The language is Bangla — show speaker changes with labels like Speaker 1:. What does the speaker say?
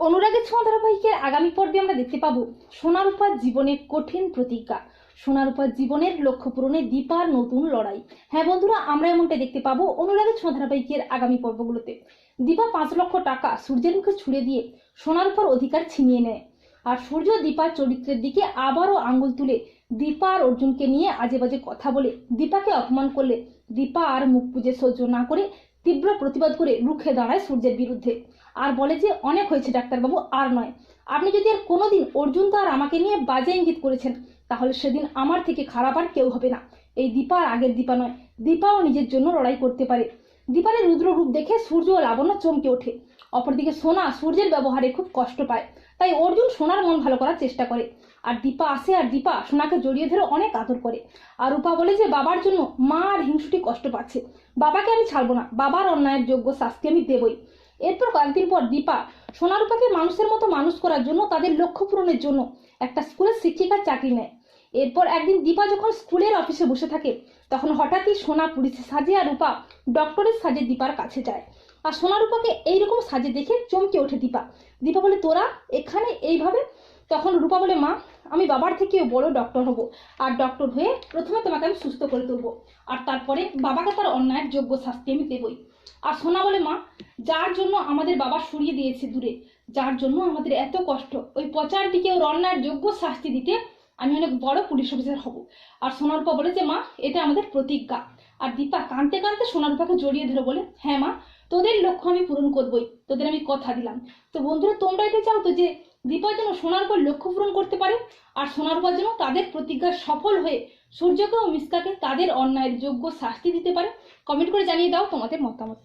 Speaker 1: অনুরাগের ছোঁয়া ধারাবাহিকের আগামী পর্বে আমরা দেখতে পাবো সোনার উপর জীবনের কঠিন প্রতিজ্ঞা। সোনার উপর জীবনের লক্ষ্য পূরণে দীপার নতুন লড়াই। হ্যাঁ বন্ধুরা, আমরা এমনটা দেখতে পাবো অনুরাগের ছোঁয়া ধারাবাহিকের আগামী পর্বগুলোতে। দীপা পাঁচ লক্ষ টাকা সূর্যের মুখে ছুড়ে দিয়ে সোনার উপর অধিকার ছিনিয়ে নেয়। আর সূর্য দীপার চরিত্রের দিকে আবারও আঙ্গুল তুলে দীপা আর অর্জুনকে নিয়ে আজে বাজে কথা বলে দীপাকে অপমান করলে দীপা আর মুখ পুজে সহ্য না করে তীব্র প্রতিবাদ করে রুখে দাঁড়ায় সূর্যের বিরুদ্ধে। আর বলে যে, অনেক হয়েছে, ডাক্তারবাবু, আর নয়। আপনি যদি আর কোনোদিন অর্জুন তো আর আমাকে নিয়ে বাজে ইঙ্গিত করেছেন, তাহলে সেদিন আমার থেকে খারাপ আর কেউ হবে না। এই দীপা আর আগের দীপা নয়। দীপাও নিজের জন্য লড়াই করতে পারে। দীপারের রুদ্র রূপ দেখে সূর্য ও লাবণ্য চমকে ওঠে। অপরদিকে সোনা সূর্যের ব্যবহারে খুব কষ্ট পায়। তাই অর্জুন সোনার মন ভালো করার চেষ্টা করে। আর দীপা আসে আর দীপা সোনাকে জড়িয়ে ধরে অনেক আদর করে। আর রূপা বলে যে, বাবার জন্য মা আর হিংসুটি কষ্ট পাচ্ছে। বাবাকে আমি ছাড়বো না। বাবার অন্যায়ের যোগ্য শাস্তি আমি দেবই। এরপর কয়েকদিন পর দীপা সোনারূপাকে মানুষের মতো মানুষ করার জন্য তাদের লক্ষ্য পূরণের জন্য একটা স্কুলের শিক্ষিকার চাকরি নেয়। এরপর একদিন দীপা যখন স্কুলের অফিসে বসে থাকে, তখন হঠাৎই সোনা পুলিশের সাজে আর রূপা ডক্টরের সাজে দীপার কাছে যায়। আর সোনারূপাকে এইরকম সাজে দেখে চমকে ওঠে দীপা। দীপা বলে, তোরা এখানে এইভাবে? তখন রূপা বলে, মা, আমি বাবার থেকেও বড় ডক্টর হব আর ডক্টর হয়ে প্রথমে তোমাকে আমি সুস্থ করে তুলবো আর তারপরে বাবাকে তার অন্যায়ের যোগ্য শাস্তি আমি দেবই। আর সোনা বলে, মা, যার জন্য আমাদের বাবা সরিয়ে দিয়েছে দূরে, যার জন্য আমাদের এত কষ্ট, ওই পচারটিকে ওর অন্যায়ের যোগ্য শাস্তি দিতে আমি অনেক বড় পুলিশ অফিসার হব। আর সোনারূপা বলে যে, মা, এটা আমাদের প্রতিজ্ঞা। আর দীপা কাঁদতে কাঁদতে সোনারূপাকে জড়িয়ে ধরে বলে হ্যাঁ মা, তোদের লক্ষ্য আমি পূরণ করবই, তোদের আমি কথা দিলাম। তো বন্ধুরা, তোমরা এটা চাও তো যে দীপা যেন সোনার উপর লক্ষ্য পূরণ করতে পারে আর সোনার উপর যেন তাদের প্রতিজ্ঞা সফল হয়ে সূর্যকে ও মিসকাকে তাদের অন্যায়ের যোগ্য শাস্তি দিতে পারে? কমেন্ট করে জানিয়ে দাও তোমাদের মতামত।